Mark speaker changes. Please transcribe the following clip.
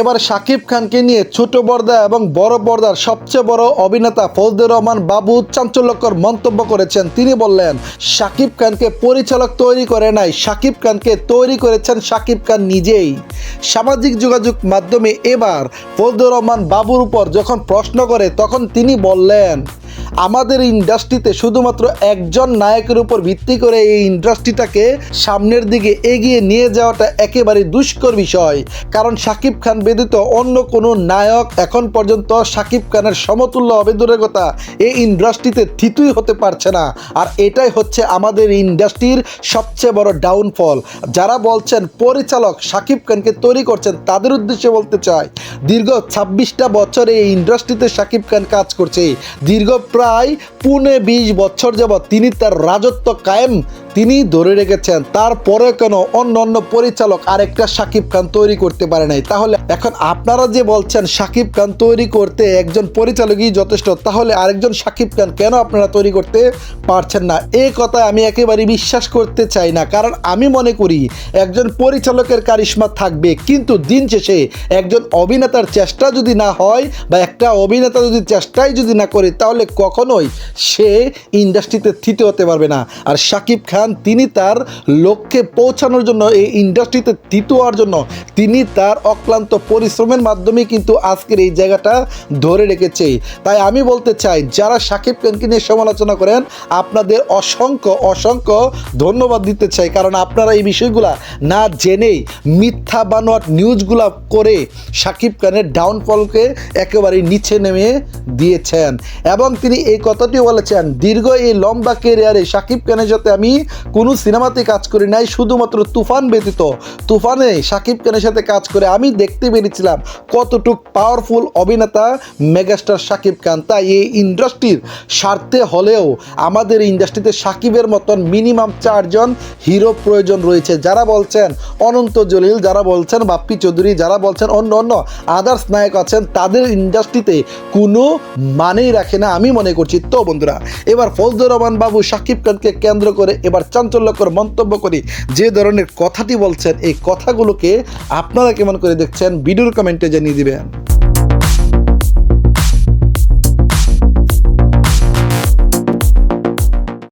Speaker 1: এবার শাকিব খানকে নিয়ে ছোট পর্দা এবং বড় পর্দার সবচেয়ে বড় অভিনেতা ফজদুর রহমান বাবু চাঞ্চল্যকর মন্তব্য করেছেন। তিনি বললেন শাকিব খানকে পরিচালক তৈরি করে নাই শাকিব খানকে তৈরি করেছেন শাকিব খান নিজেই। সামাজিক যোগাযোগ মাধ্যমে এবার ফজদুর রহমান বাবুর উপর যখন প্রশ্ন করে, তখন তিনি বললেন আমাদের ইন্ডাস্ট্রিতে শুধুমাত্র একজন নায়কের উপর ভিত্তি করে এই ইন্ডাস্ট্রিটাকে সামনের দিকে এগিয়ে নিয়ে যাওয়াটা একেবারে দুষ্কর বিষয়। কারণ শাকিব খান ব্যতীত অন্য কোনো নায়ক এখন পর্যন্ত শাকিব খানের সমতুল্য হবে দূরের কথা এই ইন্ডাস্ট্রিতে থিতুই হতে পারছে না। আর এটাই হচ্ছে আমাদের ইন্ডাস্ট্রির সবচেয়ে বড় ডাউনফল যারা বলছেন পরিচালক শাকিব খানকে তৈরি করছেন তাদের উদ্দেশ্যে বলতে চাই, দীর্ঘ ছাব্বিশটা বছর এই ইন্ডাস্ট্রিতে শাকিব খান কাজ করছে। দীর্ঘ প্রায় পুনে বিশ বছর যাবৎ তিনি তার রাজত্ব কায়েম তিনি ধরে রেখেছেন তারপরে কেন অন্য অন্য পরিচালক আরেকটা শাকিব খান তৈরি করতে পারে নাই। তাহলে এখন আপনারা যে বলছেন শাকিব খান তৈরি করতে একজন পরিচালকই যথেষ্ট, তাহলে আরেকজন শাকিব খান কেন আপনারা তৈরি করতে পারছেন না? এই কথা আমি একেবারে বিশ্বাস করতে চাই না, কারণ আমি মনে করি একজন পরিচালকের কারিশ্মা থাকবে, কিন্তু দিন শেষে একজন অভিনেতার চেষ্টা যদি না হয় বা একটা অভিনেতা যদি চেষ্টাই যদি না করে, তাহলে কখনোই সে ইন্ডাস্ট্রিতে থিতে হতে পারবে না। আর শাকিব খান তিনি তার লক্ষ্যে পৌঁছানোর জন্য, এই ইন্ডাস্ট্রিতে হওয়ার জন্য, তিনি তার অক্লান্ত পরিশ্রমের মাধ্যমে কিন্তু আজকের এই জায়গাটা ধরে রেখেছে। তাই আমি বলতে চাই, যারা সাকিব খানকে নিয়ে সমালোচনা করেন, আপনাদের অসংখ্য অসংখ্য ধন্যবাদ দিতে চাই, কারণ আপনারা এই বিষয়গুলা না জেনেই মিথ্যা বানোয়াট নিউজগুলা করে শাকিব খানের ডাউনফলকে একেবারে নিচে নেমে দিয়েছেন। এবং তিনি এই কথাটি বলেছেন, দীর্ঘ এই লম্বা কেরিয়ারে শাকিব খানের সাথে আমি কোনো সিনেমাতে কাজ করি নাই, শুধুমাত্র তুফান ব্যতীত। তুফানে শাকিব খানের সাথে কাজ করে আমি দেখতে পেরেছিলাম কতটুক পাওয়ারফুল অভিনেতা মেগাস্টার সাকিব খান। তাই এই ইন্ডাস্ট্রির স্বার্থে হলেও আমাদের ইন্ডাস্ট্রিতে সাকিবের মতন মিনিমাম চারজন হিরো প্রয়োজন রয়েছে। যারা বলছেন অনন্ত জলিল, যারা বলছেন বাপ্পি চৌধুরী, যারা বলছেন অন্য অন্য আদার্স নায়ক আছেন, তাদের ইন্ডাস্ট্রিতে কোনো মানেই রাখে না। আমি মনে করছি, তো বন্ধুরা, এবার ফজলুর রহমান বাবু শাকিব খানকে কেন্দ্র করে এবার চাঞ্চল্যকর মন্তব্য করে। যে ধরনের কথাটি বলছেন, এই কথাগুলোকে আপনারা কেমন করে দেখছেন, ভিডিওর কমেন্টে জানিয়ে দিবেন।